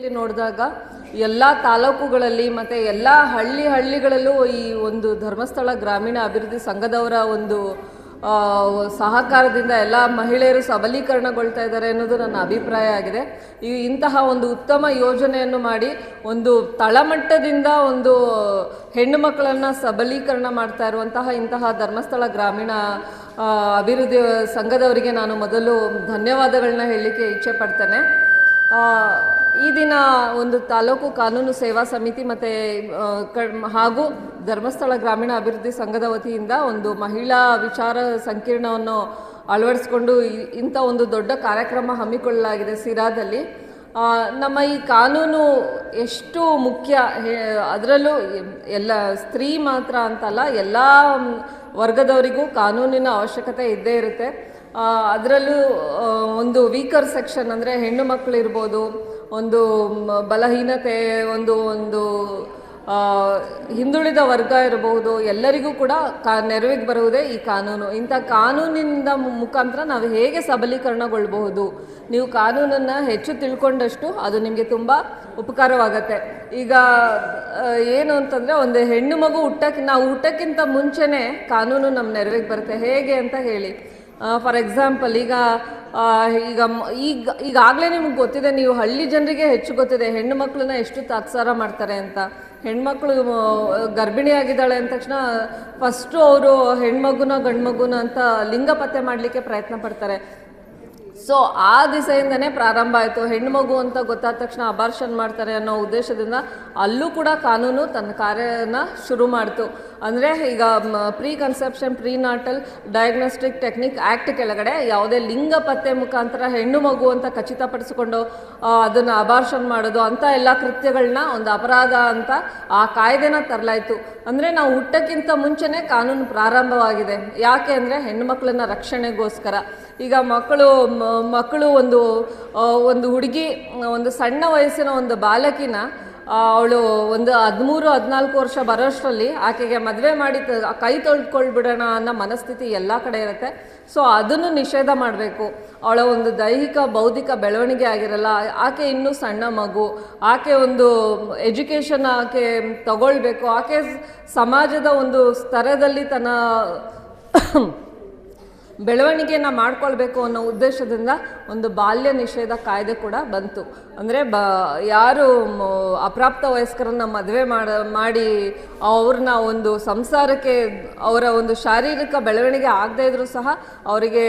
ಇಲ್ಲಿ ನೋಡಿದಾಗ ಎಲ್ಲ ತಾಲೂಕುಗಳಲ್ಲಿ ಮತ್ತು ಎಲ್ಲ ಹಳ್ಳಿ ಹಳ್ಳಿಗಳಲ್ಲೂ ಈ ಒಂದು ಧರ್ಮಸ್ಥಳ ಗ್ರಾಮೀಣ ಅಭಿವೃದ್ಧಿ ಸಂಘದವರ ಒಂದು ಸಹಕಾರದಿಂದ ಎಲ್ಲ ಮಹಿಳೆಯರು ಸಬಲೀಕರಣಗೊಳ್ತಾ ಇದ್ದಾರೆ ಅನ್ನೋದು ನನ್ನ ಅಭಿಪ್ರಾಯ ಆಗಿದೆ. ಈ ಇಂತಹ ಒಂದು ಉತ್ತಮ ಯೋಜನೆಯನ್ನು ಮಾಡಿ ಒಂದು ತಳಮಟ್ಟದಿಂದ ಒಂದು ಹೆಣ್ಣು ಮಕ್ಕಳನ್ನು ಸಬಲೀಕರಣ ಮಾಡ್ತಾ ಇರುವಂತಹ ಇಂತಹ ಧರ್ಮಸ್ಥಳ ಗ್ರಾಮೀಣ ಅಭಿವೃದ್ಧಿ ಸಂಘದವರಿಗೆ ನಾನು ಮೊದಲು ಧನ್ಯವಾದಗಳನ್ನ ಹೇಳಲಿಕ್ಕೆ ಇಚ್ಛೆ ಪಡ್ತೇನೆ. ಈ ದಿನ ಒಂದು ತಾಲೂಕು ಕಾನೂನು ಸೇವಾ ಸಮಿತಿ ಮತ್ತು ಹಾಗೂ ಧರ್ಮಸ್ಥಳ ಗ್ರಾಮೀಣ ಅಭಿವೃದ್ಧಿ ಸಂಘದ ವತಿಯಿಂದ ಒಂದು ಮಹಿಳಾ ವಿಚಾರ ಸಂಕೀರ್ಣವನ್ನು ಅಳವಡಿಸಿಕೊಂಡು ಇಂಥ ಒಂದು ದೊಡ್ಡ ಕಾರ್ಯಕ್ರಮ ಹಮ್ಮಿಕೊಳ್ಳಲಾಗಿದೆ ಸಿರಾದಲ್ಲಿ. ನಮ್ಮ ಈ ಕಾನೂನು ಎಷ್ಟು ಮುಖ್ಯ ಅದರಲ್ಲೂ ಎಲ್ಲ ಸ್ತ್ರೀ ಮಾತ್ರ ಅಂತಲ್ಲ, ಎಲ್ಲ ವರ್ಗದವರಿಗೂ ಕಾನೂನಿನ ಅವಶ್ಯಕತೆ ಇದ್ದೇ ಇರುತ್ತೆ. ಅದರಲ್ಲೂ ಒಂದು ವೀಕರ್ ಸೆಕ್ಷನ್ ಅಂದರೆ ಹೆಣ್ಣು ಮಕ್ಕಳು ಇರ್ಬೋದು ಒಂದು ಬಲಹೀನತೆ, ಒಂದು ಒಂದು ಹಿಂದುಳಿದ ವರ್ಗ ಇರಬಹುದು, ಎಲ್ಲರಿಗೂ ಕೂಡ ಕಾ, ನೆರವಿಗೆ ಬರುವುದೇ ಈ ಕಾನೂನು. ಇಂಥ ಕಾನೂನಿನಿಂದ ಮುಖಾಂತರ ನಾವು ಹೇಗೆ ಸಬಲೀಕರಣಗೊಳ್ಳಬಹುದು ನೀವು ಕಾನೂನನ್ನು ಹೆಚ್ಚು ತಿಳ್ಕೊಂಡಷ್ಟು ಅದು ನಿಮಗೆ ತುಂಬ ಉಪಕಾರವಾಗತ್ತೆ. ಈಗ ಏನು ಅಂತಂದರೆ ಒಂದು ಹೆಣ್ಣು ಮಗು ಹುಟ್ಟಕ್ಕೆ ನಾವು ಹುಟ್ಟಕ್ಕಿಂತ ಮುಂಚೆನೇ ಕಾನೂನು ನಮ್ಮ ನೆರವಿಗೆ ಬರುತ್ತೆ. ಹೇಗೆ ಅಂತ ಹೇಳಿ. ಫಾರ್ ಎಕ್ಸಾಂಪಲ್ ಈಗ ಈಗ ಈಗ, ಈಗಾಗಲೇ ನಿಮ್ಗೆ ಗೊತ್ತಿದೆ, ನೀವು ಹಳ್ಳಿ ಜನರಿಗೆ ಹೆಚ್ಚು ಗೊತ್ತಿದೆ, ಹೆಣ್ಣು ಮಕ್ಕಳನ್ನ ಎಷ್ಟು ತಾತ್ಸಾರ ಮಾಡ್ತಾರೆ ಅಂತ. ಹೆಣ್ಮಕ್ಳು ಗರ್ಭಿಣಿ ಗರ್ಭಿಣಿಯಾಗಿದ್ದಾಳೆ ಅಂದ ತಕ್ಷಣ ಫಸ್ಟು ಅವರು ಹೆಣ್ಮಗುನ ಗಂಡು ಮಗುನ ಅಂತ ಲಿಂಗ ಪತ್ತೆ ಮಾಡಲಿಕ್ಕೆ ಪ್ರಯತ್ನ ಪಡ್ತಾರೆ. ಸೊ ಆ ದಿಸೆಯಿಂದನೇ ಪ್ರಾರಂಭ ಆಯಿತು. ಹೆಣ್ಣು ಮಗು ಅಂತ ಗೊತ್ತಾದ ತಕ್ಷಣ ಅಬಾರ್ಷನ್ ಮಾಡ್ತಾರೆ ಅನ್ನೋ ಉದ್ದೇಶದಿಂದ ಅಲ್ಲೂ ಕೂಡ ಕಾನೂನು ತನ್ನ ಕಾರ್ಯನ ಶುರು ಮಾಡಿತು. ಅಂದರೆ ಈಗ preconception prenatal diagnostic technique act ಕೆಳಗಡೆ ಯಾವುದೇ ಲಿಂಗ ಪತ್ತೆ ಮುಖಾಂತರ ಹೆಣ್ಣು ಮಗು ಅಂತ ಖಚಿತಪಡಿಸಿಕೊಂಡು ಅದನ್ನು ಅಬಾರ್ಷನ್ ಮಾಡೋದು ಅಂಥ ಎಲ್ಲ ಕೃತ್ಯಗಳನ್ನ ಒಂದು ಅಪರಾಧ ಅಂತ ಆ ಕಾಯ್ದೆನ ತರಲಾಯಿತು. ಅಂದರೆ ನಾವು ಹುಟ್ಟಕ್ಕಿಂತ ಮುಂಚೆನೇ ಕಾನೂನು ಪ್ರಾರಂಭವಾಗಿದೆ. ಯಾಕೆ ಅಂದರೆ ಹೆಣ್ಣು ಮಕ್ಕಳನ್ನ ರಕ್ಷಣೆಗೋಸ್ಕರ. ಈಗ ಮಕ್ಕಳು ಮಕ್ಕಳು ಒಂದು ಒಂದು ಹುಡುಗಿ, ಒಂದು ಸಣ್ಣ ವಯಸ್ಸಿನ ಒಂದು ಬಾಲಕಿನ ಅವಳು ಒಂದು ಹದಿಮೂರು, ಹದಿನಾಲ್ಕು ವರ್ಷ ಬರೋಷ್ಟರಲ್ಲಿ ಆಕೆಗೆ ಮದುವೆ ಮಾಡಿ ಕೈ ತೊಳ್ಕೊಳ್ಬಿಡೋಣ ಅನ್ನೋ ಮನಸ್ಥಿತಿ ಎಲ್ಲ ಕಡೆ ಇರುತ್ತೆ. ಸೊ ಅದನ್ನು ನಿಷೇಧ ಮಾಡಬೇಕು. ಅವಳ ಒಂದು ದೈಹಿಕ, ಬೌದ್ಧಿಕ ಬೆಳವಣಿಗೆ ಆಗಿರಲ್ಲ, ಆಕೆ ಇನ್ನೂ ಸಣ್ಣ ಮಗು, ಆಕೆ ಒಂದು ಎಜುಕೇಷನ್ ಆಕೆ ತಗೊಳ್ಬೇಕು, ಆಕೆ ಸಮಾಜದ ಒಂದು ಸ್ತರದಲ್ಲಿ ತನ್ನ ಬೆಳವಣಿಗೆನ ಮಾಡ್ಕೊಳ್ಬೇಕು ಅನ್ನೋ ಉದ್ದೇಶದಿಂದ ಒಂದು ಬಾಲ್ಯ ನಿಷೇಧ ಕಾಯ್ದೆ ಕೂಡ ಬಂತು. ಅಂದರೆ ಬ, ಯಾರು ಅಪ್ರಾಪ್ತ ವಯಸ್ಕರನ್ನ ಮದುವೆ ಮಾಡ, ಮಾಡಿ ಅವ್ರನ್ನ ಒಂದು ಸಂಸಾರಕ್ಕೆ, ಅವರ ಒಂದು ಶಾರೀರಿಕ ಬೆಳವಣಿಗೆ ಆಗದೇ ಇದ್ರೂ ಸಹ ಅವರಿಗೆ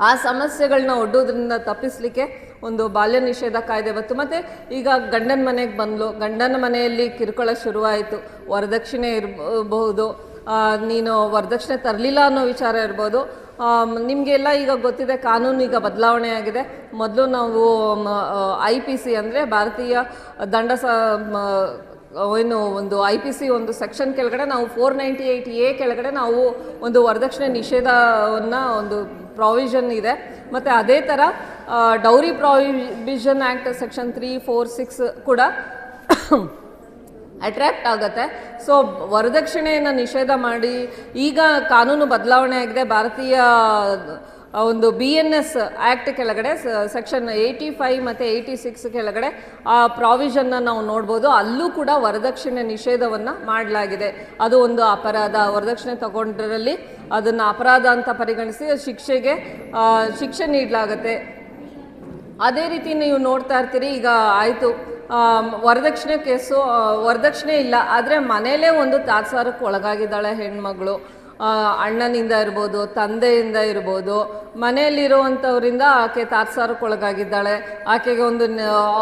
ಆ ಸಮಸ್ಯೆಗಳನ್ನ ಒಡ್ಡೋದ್ರಿಂದ ತಪ್ಪಿಸಲಿಕ್ಕೆ ಒಂದು ಬಾಲ್ಯ ನಿಷೇಧ ಕಾಯ್ದೆ ಬಂತು. ಮತ್ತು ಈಗ ಗಂಡನ ಮನೆಗೆ ಬಂದ್ಲು. ಗಂಡನ ಮನೆಯಲ್ಲಿ ಕಿರುಕುಳ ಶುರುವಾಯಿತು. ವರದಕ್ಷಿಣೆ ಇರಬಹುದು ನೀನು ವರದಕ್ಷಿಣೆ ತರಲಿಲ್ಲ ಅನ್ನೋ ವಿಚಾರ ಇರ್ಬೋದು. ನಿಮಗೆಲ್ಲ ಈಗ ಗೊತ್ತಿದೆ ಕಾನೂನು ಈಗ ಬದಲಾವಣೆ ಆಗಿದೆ. ಮೊದಲು ನಾವು ಐ ಪಿ ಸಿ ಅಂದರೆ ಭಾರತೀಯ ದಂಡ ಸ ಏನು ಒಂದು ಐ ಪಿ ಸಿ ಒಂದು ಸೆಕ್ಷನ್ ಕೆಳಗಡೆ ನಾವು ಫೋರ್ ನೈಂಟಿ ಏಯ್ಟ್ ಎ ಕೆಳಗಡೆ ನಾವು ಒಂದು ವರದಕ್ಷಿಣೆ ನಿಷೇಧವನ್ನು ಒಂದು ಪ್ರಾವಿಷನ್ ಇದೆ. ಮತ್ತು ಅದೇ ಥರ dowry provision act section three four six ಕೂಡ ಅಟ್ರಾಕ್ಟ್ ಆಗುತ್ತೆ. ಸೊ ವರದಕ್ಷಿಣೆಯನ್ನು ನಿಷೇಧ ಮಾಡಿ, ಈಗ ಕಾನೂನು ಬದಲಾವಣೆ ಆಗಿದೆ. ಭಾರತೀಯ ಒಂದು ಬಿ ಎನ್ ಎಸ್ ಆ್ಯಕ್ಟ್ ಕೆಳಗಡೆ ಸೆಕ್ಷನ್ ಏಯ್ಟಿ ಫೈವ್ ಮತ್ತು ಏಯ್ಟಿ ಸಿಕ್ಸ್ ಕೆಳಗಡೆ, ಆ ಪ್ರಾವಿಷನ್ನ ನಾವು ನೋಡ್ಬೋದು. ಅಲ್ಲೂ ಕೂಡ ವರದಕ್ಷಿಣೆ ನಿಷೇಧವನ್ನು ಮಾಡಲಾಗಿದೆ. ಅದು ಒಂದು ಅಪರಾಧ. ವರದಕ್ಷಿಣೆ ತಗೊಂಡ್ರಲ್ಲಿ ಅದನ್ನು ಅಪರಾಧ ಅಂತ ಪರಿಗಣಿಸಿ ಶಿಕ್ಷೆಗೆ ಶಿಕ್ಷೆ ನೀಡಲಾಗುತ್ತೆ. ಅದೇ ರೀತಿ ನೀವು ನೋಡ್ತಾ ಇರ್ತೀರಿ. ಈಗ ಆಯಿತು. ವರದಕ್ಷಿಣೆ ಕೇಸು ವರದಕ್ಷಿಣೆ ಇಲ್ಲ. ಆದರೆ ಮನೇಲೇ ಒಂದು ತಾತ್ಸಾರಕ್ಕೆ ಒಳಗಾಗಿದ್ದಾಳೆ ಹೆಣ್ಮಗಳು. ಅಣ್ಣನಿಂದ ಇರ್ಬೋದು, ತಂದೆಯಿಂದ ಇರ್ಬೋದು. ಮನೆಯಲ್ಲಿರುವಂಥವರಿಂದ ಆಕೆ ತಾತ್ಸಾರಕ್ಕೆ ಒಳಗಾಗಿದ್ದಾಳೆ. ಆಕೆಗೆ ಒಂದು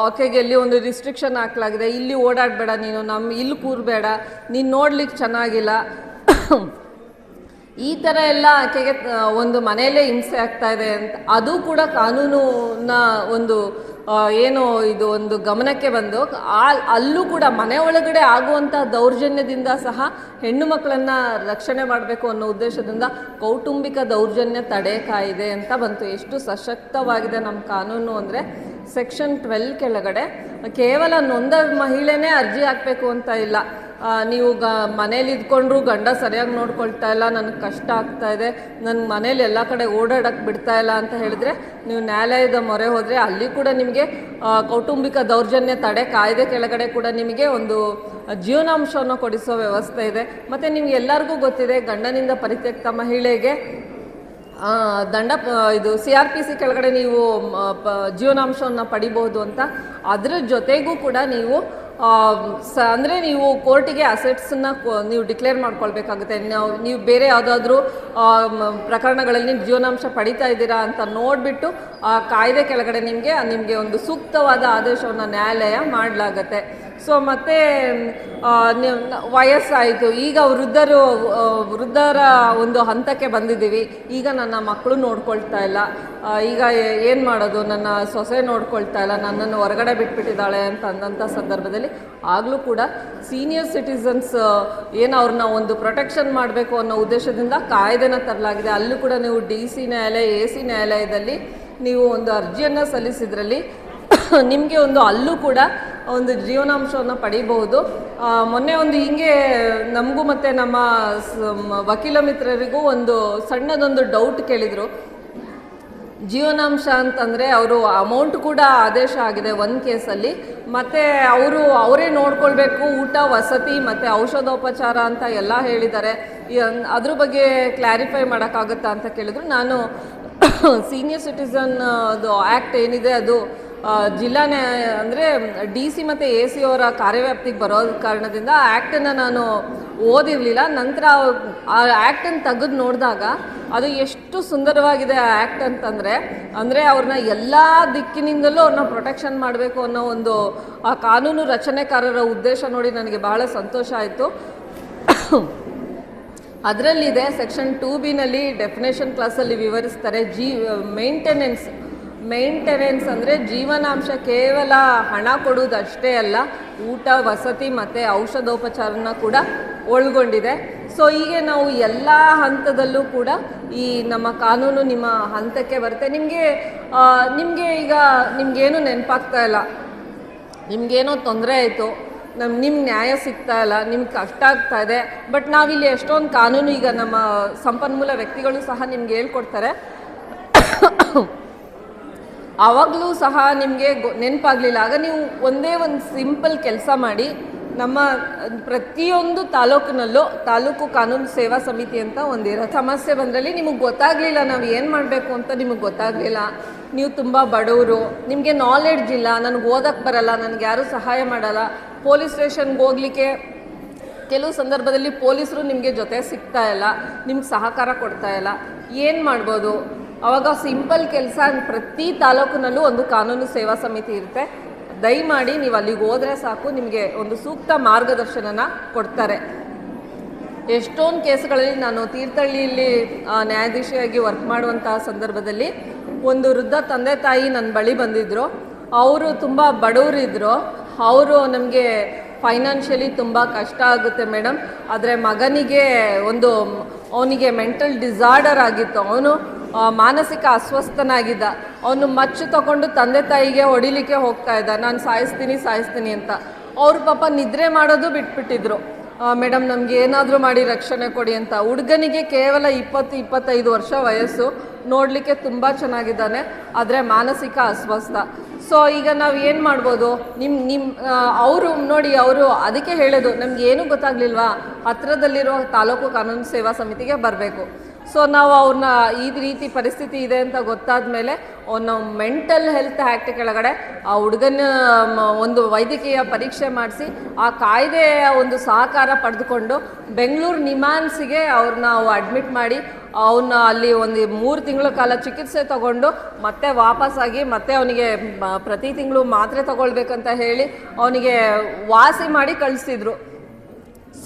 ಆಕೆಗೆ ಎಲ್ಲಿ ಒಂದು ರಿಸ್ಟ್ರಿಕ್ಷನ್ ಹಾಕಲಾಗಿದೆ. ಇಲ್ಲಿ ಓಡಾಡಬೇಡ ನೀನು ನಮ್ಮ ಇಲ್ಲಿ ಕೂರಬೇಡ. ನೀನು ನೋಡ್ಲಿಕ್ಕೆ ಚೆನ್ನಾಗಿಲ್ಲ. ಈ ಥರ ಎಲ್ಲ ಆಕೆಗೆ ಒಂದು ಮನೆಯಲ್ಲೇ ಹಿಂಸೆ ಆಗ್ತಾ ಇದೆ ಅಂತ. ಅದು ಕೂಡ ಕಾನೂನಿನ ಒಂದು ಏನು ಇದು ಒಂದು ಗಮನಕ್ಕೆ ಬಂದು ಆ, ಅಲ್ಲೂ ಕೂಡ ಮನೆ ಒಳಗಡೆ ಆಗುವಂಥ ದೌರ್ಜನ್ಯದಿಂದ ಸಹ ಹೆಣ್ಣು ಮಕ್ಕಳನ್ನ ರಕ್ಷಣೆ ಮಾಡಬೇಕು ಅನ್ನೋ ಉದ್ದೇಶದಿಂದ ಕೌಟುಂಬಿಕ ದೌರ್ಜನ್ಯ ತಡೆ ಕಾಯಿದೆ ಅಂತ ಬಂತು. ಎಷ್ಟು ಸಶಕ್ತವಾಗಿದೆ ನಮ್ಮ ಕಾನೂನು ಅಂದರೆ ಸೆಕ್ಷನ್ ಟ್ವೆಲ್ ಕೆಳಗಡೆ. ಕೇವಲ ನೊಂದ ಮಹಿಳೆನೇ ಅರ್ಜಿ ಹಾಕಬೇಕು ಅಂತ ಇಲ್ಲ. ನೀವು ಗ, ಮನೇಲಿ ಇದ್ಕೊಂಡ್ರು ಗಂಡ ಸರಿಯಾಗಿ ನೋಡ್ಕೊಳ್ತಾ ಇಲ್ಲ, ನನಗೆ ಕಷ್ಟ ಆಗ್ತಾ ಇದೆ ನನ್ನ ಮನೇಲಿ ಎಲ್ಲ ಕಡೆ ಓಡಾಡಕ್ಕೆ ಬಿಡ್ತಾ ಇಲ್ಲ ಅಂತ ಹೇಳಿದ್ರೆ ನೀವು ನ್ಯಾಯಾಲಯದ ಮೊರೆ ಹೋದರೆ ಅಲ್ಲಿ ಕೂಡ ನಿಮಗೆ ಕೌಟುಂಬಿಕ ದೌರ್ಜನ್ಯ ತಡೆ ಕಾಯ್ದೆ ಕೆಳಗಡೆ ಕೂಡ ನಿಮಗೆ ಒಂದು ಜೀವನಾಂಶವನ್ನು ಕೊಡಿಸೋ ವ್ಯವಸ್ಥೆ ಇದೆ. ಮತ್ತು ನಿಮ್ಗೆ ಎಲ್ಲರಿಗೂ ಗೊತ್ತಿದೆ, ಗಂಡನಿಂದ ಪರಿತ್ಯಕ್ತ ಮಹಿಳೆಗೆ ದಂಡ ಇದು ಸಿ ಆರ್ ಪಿ ಸಿ ಕೆಳಗಡೆ ನೀವು ಜೀವನಾಂಶವನ್ನು ಪಡಿಬೋದು ಅಂತ. ಅದರ ಜೊತೆಗೂ ಕೂಡ ನೀವು ಸ, ಅಂದರೆ ನೀವು ಕೋರ್ಟಿಗೆ ಅಸೆಟ್ಸನ್ನು ನೀವು ಡಿಕ್ಲೇರ್ ಮಾಡ್ಕೊಳ್ಬೇಕಾಗುತ್ತೆ. ನಾವು, ನೀವು ಬೇರೆ ಯಾವುದಾದ್ರೂ ಪ್ರಕರಣಗಳಲ್ಲಿ ಜೀವನಾಂಶ ಪಡಿತಾ ಇದ್ದೀರಾ ಅಂತ ನೋಡಿಬಿಟ್ಟು, ಆ ಕಾಯ್ದೆ ಕೆಳಗಡೆ ನಿಮಗೆ ನಿಮಗೆ ಒಂದು ಸೂಕ್ತವಾದ ಆದೇಶವನ್ನು ನ್ಯಾಯಾಲಯ ಮಾಡಲಾಗತ್ತೆ. ಸೊ ಮತ್ತೆ ವಯಸ್ಸಾಯಿತು. ಈಗ ವೃದ್ಧರು ವೃದ್ಧರ ಒಂದು ಹಂತಕ್ಕೆ ಬಂದಿದ್ದೀವಿ. ಈಗ ನನ್ನ ಮಕ್ಕಳು ನೋಡ್ಕೊಳ್ತಾ ಇಲ್ಲ. ಈಗ ಏನು ಮಾಡೋದು? ನನ್ನ ಸೊಸೆ ನೋಡ್ಕೊಳ್ತಾ ಇಲ್ಲ. ನನ್ನನ್ನು ಹೊರಗಡೆ ಬಿಟ್ಬಿಟ್ಟಿದ್ದಾಳೆ ಅಂತ ಅಂದಂಥ ಸಂದರ್ಭದಲ್ಲಿ ಆಗಲೂ ಕೂಡ ಸೀನಿಯರ್ ಸಿಟಿಸನ್ಸ್ ಏನು ಅವ್ರನ್ನ ಒಂದು ಪ್ರೊಟೆಕ್ಷನ್ ಮಾಡಬೇಕು ಅನ್ನೋ ಉದ್ದೇಶದಿಂದ ಕಾಯ್ದೆನ ತರಲಾಗಿದೆ. ಅಲ್ಲೂ ಕೂಡ ನೀವು ಡಿ ಸಿ ನ್ಯಾಯಾಲಯ, ಎ ಸಿ ನ್ಯಾಯಾಲಯದಲ್ಲಿ ನೀವು ಒಂದು ಅರ್ಜಿಯನ್ನು ಸಲ್ಲಿಸಿದ್ರಲ್ಲಿ ನಿಮಗೆ ಒಂದು ಅಲ್ಲೂ ಕೂಡ ಒಂದು ಜೀವನಾಂಶವನ್ನು ಪಡೀಬಹುದು. ಮೊನ್ನೆ ಒಂದು ಹಿಂಗೆ ನಮಗೂ ಮತ್ತು ನಮ್ಮ ವಕೀಲ ಮಿತ್ರರಿಗೂ ಒಂದು ಸಣ್ಣದೊಂದು ಡೌಟ್ ಕೇಳಿದರು. ಜೀವನಾಂಶ ಅಂತಂದರೆ ಅವರು ಅಮೌಂಟ್ ಕೂಡ ಆದೇಶ ಆಗಿದೆ ಒಂದು ಕೇಸಲ್ಲಿ ಮತ್ತು ಅವರು ಅವರೇ ನೋಡ್ಕೊಳ್ಬೇಕು, ಊಟ, ವಸತಿ ಮತ್ತು ಔಷಧೋಪಚಾರ ಅಂತ ಎಲ್ಲ ಹೇಳಿದ್ದಾರೆ. ಅದ್ರ ಬಗ್ಗೆ ಕ್ಲಾರಿಫೈ ಮಾಡೋಕ್ಕಾಗುತ್ತಾ ಅಂತ ಕೇಳಿದ್ರು. ನಾನು ಸೀನಿಯರ್ ಸಿಟಿಸನ್ ಅದು ಆ್ಯಕ್ಟ್ ಏನಿದೆ ಅದು ಆ, ಜಿಲ್ಲಾ ನ್ಯಾಯ ಅಂದರೆ ಡಿ ಸಿ ಮತ್ತು ಎ ಸಿ ಅವರ ಕಾರ್ಯವ್ಯಾಪ್ತಿಗೆ ಬರೋ ಕಾರಣದಿಂದ ಆ್ಯಕ್ಟನ್ನು ನಾನು ಓದಿರಲಿಲ್ಲ. ನಂತರ ಆ ಆ್ಯಕ್ಟನ್ನು ತೆಗೆದು ನೋಡಿದಾಗ ಅದು ಎಷ್ಟು ಸುಂದರವಾಗಿದೆ ಆ ಆ್ಯಕ್ಟ್ ಅಂತಂದರೆ ಅಂದರೆ ಅವ್ರನ್ನ ಎಲ್ಲ ದಿಕ್ಕಿನಿಂದಲೂ ಅವ್ರನ್ನ ಪ್ರೊಟೆಕ್ಷನ್ ಮಾಡಬೇಕು ಅನ್ನೋ ಒಂದು ಆ ಕಾನೂನು ರಚನೆಕಾರರ ಉದ್ದೇಶ ನೋಡಿ ನನಗೆ ಬಹಳ ಸಂತೋಷ ಆಯಿತು. ಅದರಲ್ಲಿದೆ ಸೆಕ್ಷನ್ ಟೂ ಬಿನಲ್ಲಿ ಡೆಫಿನೇಷನ್ ಕ್ಲಾಸಲ್ಲಿ ವಿವರಿಸ್ತಾರೆ ಜೀ ಮೇಂಟೆನೆನ್ಸ್. ಮೇಂಟೆನೆನ್ಸ್ ಅಂದರೆ ಜೀವನಾಂಶ ಕೇವಲ ಹಣ ಕೊಡುವುದು ಅಷ್ಟೇ ಅಲ್ಲ, ಊಟ, ವಸತಿ ಮತ್ತು ಔಷಧೋಪಚಾರನ ಕೂಡ ಒಳಗೊಂಡಿದೆ. ಸೊ ಹೀಗೆ ನಾವು ಎಲ್ಲ ಹಂತದಲ್ಲೂ ಕೂಡ ಈ ನಮ್ಮ ಕಾನೂನು ನಿಮ್ಮ ಹಂತಕ್ಕೆ ಬರುತ್ತೆ. ನಿಮಗೆ ನಿಮಗೆ ಈಗ ನಿಮಗೇನು ನೆನಪಾಗ್ತಾ ಇಲ್ಲ. ನಿಮಗೇನೋ ತೊಂದರೆ ಆಯಿತು, ನಮ್ ನಿಮ್ಮ ನ್ಯಾಯ ಸಿಗ್ತಾ ಇಲ್ಲ, ನಿಮ್ಗೆ ಕಷ್ಟ ಆಗ್ತಾ ಇದೆ. ಬಟ್ ನಾವಿಲ್ಲಿ ಎಷ್ಟೊಂದು ಕಾನೂನು ಈಗ ನಮ್ಮ ಸಂಪನ್ಮೂಲ ವ್ಯಕ್ತಿಗಳು ಸಹ ನಿಮ್ಗೆ ಹೇಳ್ಕೊಡ್ತಾರೆ. ಆವಾಗಲೂ ಸಹ ನಿಮಗೆ ನೆನಪಾಗಲಿಲ್ಲ. ಆಗ ನೀವು ಒಂದೇ ಒಂದು ಸಿಂಪಲ್ ಕೆಲಸ ಮಾಡಿ ನಮ್ಮ ಪ್ರತಿಯೊಂದು ತಾಲೂಕಿನಲ್ಲೂ ತಾಲೂಕು ಕಾನೂನು ಸೇವಾ ಸಮಿತಿ ಅಂತ ಒಂದಿರೋ ಸಮಸ್ಯೆ ಬಂದರಲ್ಲಿ ನಿಮಗೆ ಗೊತ್ತಾಗಲಿಲ್ಲ ನಾವು ಏನು ಮಾಡಬೇಕು ಅಂತ ನಿಮಗೆ ಗೊತ್ತಾಗಲಿಲ್ಲ. ನೀವು ತುಂಬ ಬಡವರು, ನಿಮಗೆ ನಾಲೆಡ್ಜ್ ಇಲ್ಲ, ನನಗೆ ಓದಕ್ಕೆ ಬರಲ್ಲ, ನನಗೆ ಯಾರೂ ಸಹಾಯ ಮಾಡಲ್ಲ. ಪೊಲೀಸ್ ಸ್ಟೇಷನ್ಗೆ ಹೋಗ್ಲಿಕ್ಕೆ ಕೆಲವು ಸಂದರ್ಭದಲ್ಲಿ ಪೊಲೀಸರು ನಿಮಗೆ ಜೊತೆ ಸಿಗ್ತಾ ಇಲ್ಲ, ನಿಮ್ಗೆ ಸಹಕಾರ ಕೊಡ್ತಾ ಇಲ್ಲ. ಏನು ಮಾಡ್ಬೋದು? ಅವಾಗ ಸಿಂಪಲ್ ಕೆಲಸ ಪ್ರತಿ ತಾಲೂಕಿನಲ್ಲೂ ಒಂದು ಕಾನೂನು ಸೇವಾ ಸಮಿತಿ ಇರುತ್ತೆ. ದಯಮಾಡಿ ನೀವು ಅಲ್ಲಿಗೆ ಹೋದರೆ ಸಾಕು, ನಿಮಗೆ ಒಂದು ಸೂಕ್ತ ಮಾರ್ಗದರ್ಶನನ ಕೊಡ್ತಾರೆ. ಎಷ್ಟೊಂದು ಕೇಸ್ಗಳಲ್ಲಿ ನಾನು ತೀರ್ಥಹಳ್ಳಿಯಲ್ಲಿ ನ್ಯಾಯಾಧೀಶಿಯಾಗಿ ವರ್ಕ್ ಮಾಡುವಂತಹ ಸಂದರ್ಭದಲ್ಲಿ ಒಂದು ವೃದ್ಧ ತಂದೆ ತಾಯಿ ನನ್ನ ಬಳಿ ಬಂದಿದ್ರು. ಅವರು ತುಂಬ ಬಡವರಿದ್ದರು ಅವರು ನಮಗೆ ಫೈನಾನ್ಷಿಯಲಿ ತುಂಬ ಕಷ್ಟ ಆಗುತ್ತೆ ಮೇಡಮ್ ಆದರೆ ಮಗನಿಗೆ ಒಂದು, ಅವನಿಗೆ ಮೆಂಟಲ್ ಡಿಸಾರ್ಡರ್ ಆಗಿತ್ತು. ಅವನು ಮಾನಸಿಕ ಅಸ್ವಸ್ಥನಾಗಿದ್ದ. ಅವನು ಮಚ್ಚು ತಗೊಂಡು ತಂದೆ ತಾಯಿಗೆ ಹೊಡಿಲಿಕ್ಕೆ ಹೋಗ್ತಾ ಇದ್ದ. ನಾನು ಸಾಯಿಸ್ತೀನಿ ಸಾಯಿಸ್ತೀನಿ ಅಂತ. ಅವ್ರ ಪಾಪ ನಿದ್ರೆ ಮಾಡೋದು ಬಿಟ್ಬಿಟ್ಟಿದ್ರು. ಮೇಡಮ್, ನಮ್ಗೆ ಏನಾದರೂ ಮಾಡಿ ರಕ್ಷಣೆ ಕೊಡಿ ಅಂತ. ಹುಡುಗನಿಗೆ ಕೇವಲ ಇಪ್ಪತ್ತು, ಇಪ್ಪತ್ತೈದು ವರ್ಷ ವಯಸ್ಸು. ನೋಡಲಿಕ್ಕೆ ತುಂಬ ಚೆನ್ನಾಗಿದ್ದಾನೆ, ಆದರೆ ಮಾನಸಿಕ ಅಸ್ವಸ್ಥ. ಸೊ ಈಗ ನಾವು ಏನು ಮಾಡ್ಬೋದು? ನಿಮ್ಮ ನಿಮ್ಮ ಅವರು, ನೋಡಿ, ಅವರು ಅದಕ್ಕೆ ಹೇಳೋದು, ನಮ್ಗೆ ಏನೂ ಗೊತ್ತಾಗ್ಲಿಲ್ವಾ? ಹತ್ರದಲ್ಲಿರೋ ತಾಲೂಕು ಕಾನೂನು ಸೇವಾ ಸಮಿತಿಗೆ ಬರಬೇಕು. ಸೊ ನಾವು ಅವ್ರನ್ನ ಈ ರೀತಿ ಪರಿಸ್ಥಿತಿ ಇದೆ ಅಂತ ಗೊತ್ತಾದ ಮೇಲೆ ಅವನ ಮೆಂಟಲ್ ಹೆಲ್ತ್ ಆ್ಯಕ್ಟ್ ಕೆಳಗಡೆ ಆ ಹುಡುಗನ ಒಂದು ವೈದ್ಯಕೀಯ ಪರೀಕ್ಷೆ ಮಾಡಿಸಿ ಆ ಕಾಯ್ದೆಯ ಒಂದು ಸಹಕಾರ ಪಡೆದುಕೊಂಡು ಬೆಂಗಳೂರು ನಿಮಾನ್ಸಿಗೆ ಅವ್ರನ್ನ ಅಡ್ಮಿಟ್ ಮಾಡಿ ಅವನ್ನ ಅಲ್ಲಿ ಒಂದು ಮೂರು ತಿಂಗಳ ಕಾಲ ಚಿಕಿತ್ಸೆ ತಗೊಂಡು ಮತ್ತೆ ವಾಪಸ್ಸಾಗಿ ಮತ್ತೆ ಅವನಿಗೆ ಪ್ರತಿ ತಿಂಗಳು ಮಾತ್ರೆ ತಗೊಳ್ಬೇಕಂತ ಹೇಳಿ ಅವನಿಗೆ ವಾಸಿ ಮಾಡಿ ಕಳಿಸ್ತಿದ್ರು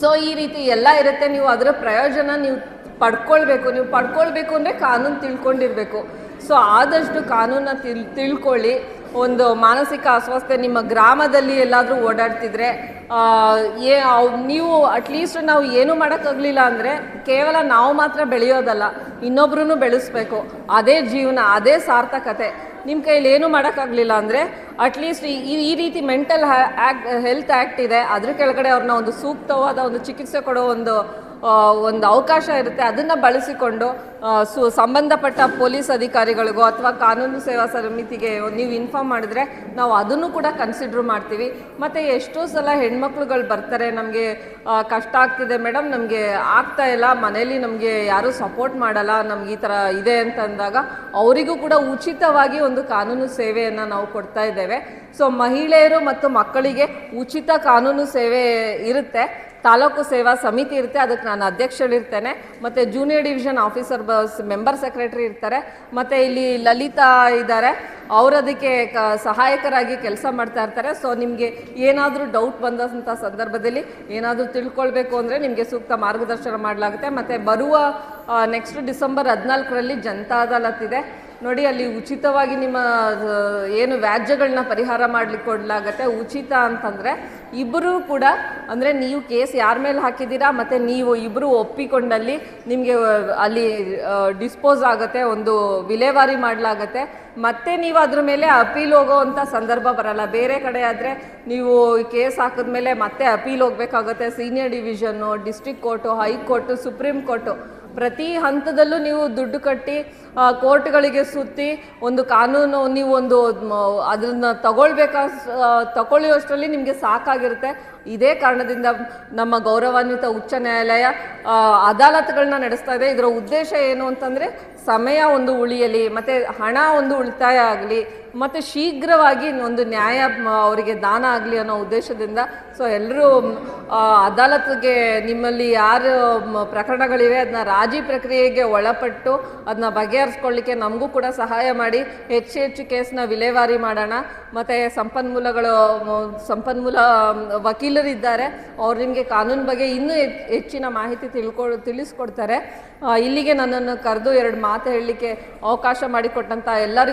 ಸೊ ಈ ರೀತಿ ಎಲ್ಲ ಇರುತ್ತೆ. ನೀವು ಅದರ ಪ್ರಯೋಜನ ನೀವು ಪಡ್ಕೊಳ್ಬೇಕು. ನೀವು ಪಡ್ಕೊಳ್ಬೇಕು ಅಂದರೆ ಕಾನೂನು ತಿಳ್ಕೊಂಡಿರಬೇಕು. ಸೊ ಆದಷ್ಟು ಕಾನೂನ ತಿಳ್, ತಿಳ್ಕೊಳ್ಳಿ. ಒಂದು ಮಾನಸಿಕ ಅಸ್ವಸ್ಥೆ ನಿಮ್ಮ ಗ್ರಾಮದಲ್ಲಿ ಎಲ್ಲಾದರೂ ಓಡಾಡ್ತಿದ್ರೆ ಏ ನೀವು ಅಟ್ಲೀಸ್ಟ್ ನಾವು ಏನು ಮಾಡೋಕ್ಕಾಗಲಿಲ್ಲ ಅಂದರೆ ಕೇವಲ ನಾವು ಮಾತ್ರ ಬೆಳೆಯೋದಲ್ಲ ಇನ್ನೊಬ್ರು ಬೆಳೆಸ್ಬೇಕು. ಅದೇ ಜೀವನ, ಅದೇ ಸಾರ್ಥಕತೆ. ನಿಮ್ಮ ಕೈಯಲ್ಲಿ ಏನು ಮಾಡೋಕ್ಕಾಗಲಿಲ್ಲ ಅಂದರೆ ಅಟ್ಲೀಸ್ಟ್ ಈ ಈ ರೀತಿ ಮೆಂಟಲ್ ಆ್ಯಕ್ಟ್ ಹೆಲ್ತ್ ಆ್ಯಕ್ಟ್ ಇದೆ. ಅದ್ರ ಕೆಳಗಡೆ ಅವ್ರನ್ನ ಒಂದು ಸೂಕ್ತವಾದ ಒಂದು ಚಿಕಿತ್ಸೆ ಕೊಡೋ ಒಂದು ಒಂದು ಅವಕಾಶ ಇರುತ್ತೆ. ಅದನ್ನು ಬಳಸಿಕೊಂಡು ಸು, ಸಂಬಂಧಪಟ್ಟ ಪೊಲೀಸ್ ಅಧಿಕಾರಿಗಳಿಗೋ ಅಥವಾ ಕಾನೂನು ಸೇವಾ ಸಮಿತಿಗೆ ನೀವು ಇನ್ಫಾರ್ಮ್ ಮಾಡಿದ್ರೆ ನಾವು ಅದನ್ನು ಕೂಡ ಕನ್ಸಿಡ್ರ್ ಮಾಡ್ತೀವಿ. ಮತ್ತು ಎಷ್ಟೋ ಸಲ ಹೆಣ್ಮಕ್ಳುಗಳು ಬರ್ತಾರೆ, ನಮಗೆ ಕಷ್ಟ ಆಗ್ತಿದೆ ಮೇಡಮ್ ನಮಗೆ ಆಗ್ತಾ ಇಲ್ಲ, ಮನೇಲಿ ನಮಗೆ ಯಾರೂ ಸಪೋರ್ಟ್ ಮಾಡಲ್ಲ, ನಮ್ಗೆ ಈ ಥರ ಇದೆ ಅಂತ ಅಂದಾಗ ಅವರಿಗೂ ಕೂಡ ಉಚಿತವಾಗಿ ಒಂದು ಕಾನೂನು ಸೇವೆಯನ್ನು ನಾವು ಕೊಡ್ತಾ ಇದ್ದೇವೆ. ಸೊ ಮಹಿಳೆಯರು ಮತ್ತು ಮಕ್ಕಳಿಗೆ ಉಚಿತ ಕಾನೂನು ಸೇವೆ ಇರುತ್ತೆ. ತಾಲೂಕು ಸೇವಾ ಸಮಿತಿ ಇರುತ್ತೆ, ಅದಕ್ಕೆ ನಾನು ಅಧ್ಯಕ್ಷಳಿರ್ತೇನೆ ಮತ್ತು ಜೂನಿಯರ್ ಡಿವಿಷನ್ ಆಫೀಸರ್ ಬಸ್ ಮೆಂಬರ್ ಸೆಕ್ರೆಟರಿ ಇರ್ತಾರೆ. ಮತ್ತು ಇಲ್ಲಿ ಲಲಿತಾ ಇದ್ದಾರೆ. ಅವರು ಅದಕ್ಕೆ ಕ, ಸಹಾಯಕರಾಗಿ ಕೆಲಸ ಮಾಡ್ತಾ ಇರ್ತಾರೆ. ಸೊ ನಿಮಗೆ ಏನಾದರೂ ಡೌಟ್ ಬಂದಂಥ ಸಂದರ್ಭದಲ್ಲಿ ಏನಾದರೂ ತಿಳ್ಕೊಳ್ಬೇಕು ಅಂದರೆ ನಿಮಗೆ ಸೂಕ್ತ ಮಾರ್ಗದರ್ಶನ ಮಾಡಲಾಗುತ್ತೆ. ಮತ್ತು ಬರುವ ನೆಕ್ಸ್ಟ್ ಡಿಸೆಂಬರ್ ಹದಿನಾಲ್ಕರಲ್ಲಿ ಜನತಾ ಇದೆ. ನೋಡಿ, ಅಲ್ಲಿ ಉಚಿತವಾಗಿ ನಿಮ್ಮ ಏನು ವ್ಯಾಜ್ಯಗಳನ್ನ ಪರಿಹಾರ ಮಾಡ್ಲಿಕ್ಕೆ ಕೊಡಲಾಗತ್ತೆ. ಉಚಿತ ಅಂತಂದರೆ ಇಬ್ಬರೂ ಕೂಡ, ಅಂದರೆ ನೀವು ಕೇಸ್ ಯಾರ ಮೇಲೆ ಹಾಕಿದ್ದೀರಾ, ಮತ್ತು ನೀವು ಇಬ್ಬರು ಒಪ್ಪಿಕೊಂಡಲ್ಲಿ ನಿಮಗೆ ಅಲ್ಲಿ ಡಿಸ್ಪೋಸ್ ಆಗುತ್ತೆ, ಒಂದು ವಿಲೇವಾರಿ ಮಾಡಲಾಗತ್ತೆ. ಮತ್ತೆ ನೀವು ಅದ್ರ ಮೇಲೆ ಅಪೀಲ್ ಹೋಗೋವಂಥ ಸಂದರ್ಭ ಬರಲ್ಲ. ಬೇರೆ ಕಡೆ ಆದರೆ ನೀವು ಕೇಸ್ ಹಾಕಿದ್ಮೇಲೆ ಮತ್ತೆ ಅಪೀಲ್ ಹೋಗ್ಬೇಕಾಗುತ್ತೆ. Senior division district court, high court, supreme court. ಪ್ರತಿ ಹಂತದಲ್ಲೂ ನೀವು ದುಡ್ಡು ಕಟ್ಟಿ ಕೋರ್ಟ್ಗಳಿಗೆ ಸುತ್ತಿ, ಒಂದು ಕಾನೂನು ನೀವು ಒಂದು ಅದನ್ನ ತಗೊಳ್ಬೇಕಾ ತಗೊಳ್ಳುವಷ್ಟರಲ್ಲಿ ನಿಮಗೆ ಸಾಕಾಗಿರುತ್ತೆ. ಇದೇ ಕಾರಣದಿಂದ ನಮ್ಮ ಗೌರವಾನ್ವಿತ ಉಚ್ಚ ನ್ಯಾಯಾಲಯ ಅದಾಲತ್ಗಳನ್ನ ನಡೆಸ್ತಾ ಇದೆ. ಇದರ ಉದ್ದೇಶ ಏನು ಅಂತಂದರೆ ಸಮಯ ಒಂದು ಉಳಿಯಲಿ, ಮತ್ತು ಹಣ ಒಂದು ಉಳಿತಾಯ ಆಗಲಿ, ಮತ್ತು ಶೀಘ್ರವಾಗಿ ಒಂದು ನ್ಯಾಯ ಅವರಿಗೆ ದಾನ ಆಗಲಿ ಅನ್ನೋ ಉದ್ದೇಶದಿಂದ. ಸೊ ಎಲ್ಲರೂ ಅದಾಲತ್ಗೆ ನಿಮ್ಮಲ್ಲಿ ಯಾರು ಪ್ರಕರಣಗಳಿವೆ, ಅದನ್ನ ರಾಜಿ ಪ್ರಕ್ರಿಯೆಗೆ ಒಳಪಟ್ಟು ಅದನ್ನ ಬಗೆಹರಿಸ್ಕೊಳ್ಳಿಕ್ಕೆ ನಮಗೂ ಕೂಡ ಸಹಾಯ ಮಾಡಿ. ಹೆಚ್ಚು ಹೆಚ್ಚು ಕೇಸ್ನ ವಿಲೇವಾರಿ ಮಾಡೋಣ. ಮತ್ತು ಸಂಪನ್ಮೂಲಗಳು ಸಂಪನ್ಮೂಲ ವಕೀಲರಿದ್ದಾರೆ. ಅವ್ರು ನಿಮಗೆ ಕಾನೂನು ಬಗ್ಗೆ ಇನ್ನೂ ಹೆಚ್- ಹೆಚ್ಚಿನ ಮಾಹಿತಿ ತಿಳ್ಕೊ ತಿಳಿಸ್ಕೊಡ್ತಾರೆ. ಇಲ್ಲಿಗೆ ನನ್ನನ್ನು ಕರೆದು ಎರಡು ಮಾತು ಹೇಳಲಿಕ್ಕೆ ಅವಕಾಶ ಮಾಡಿಕೊಟ್ಟಂಥ ಎಲ್ಲರಿಗೂ